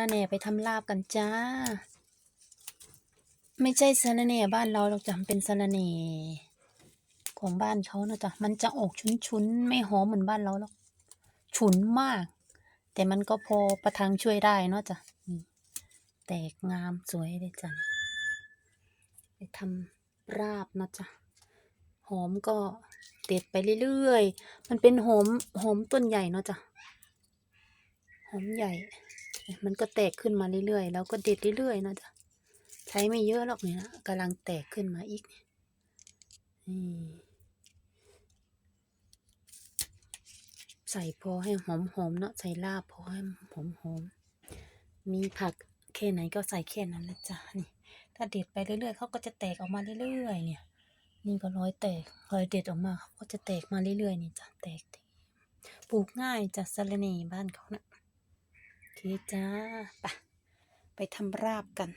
ละแหน่ไปทำลาบกันจ้า ไม่ใช่สะระแหน่บ้านเราเราจะเป็นสะระแหน่ของบ้านเขานะจ๊ะมันจะออกชุนๆ ไม่หอมเหมือนบ้านเราหรอกฉุนมาก แต่มันก็พอประทังช่วยได้เนาะจ้ะแตกงามสวยเลยจ้ะไปทำราบนะจ๊ะหอมก็เด็ดไปเรื่อยๆ มันเป็นหอมหอมต้นใหญ่เนาะจ้ะหอมใหญ่ มันก็แตกขึ้นมาเรื่อยๆ แล้วก็เด็ดเรื่อยๆนะจ๊ะ ใช้ไม่เยอะหรอกเนี่ยนะกำลังแตกขึ้นมาอีกเนี่ยใส่พอให้หอมๆเนาะ ใส่ลาบพอให้หอมๆ มีผักแค่ไหนก็ใส่แค่นั้นละจ้ะนี่ ถ้าเด็ดไปเรื่อยๆเขาก็จะแตกออกมาเรื่อยๆ เนี่ย นี่ก็ร้อยแตกร้อยเด็ดออกมาเขาก็จะแตกมาเรื่อยๆ นี่จ้ะ แตกปลูกง่ายจ้ะสะระเนบ้านเขานะ่ะ จ้า ไปไปทำราบกัน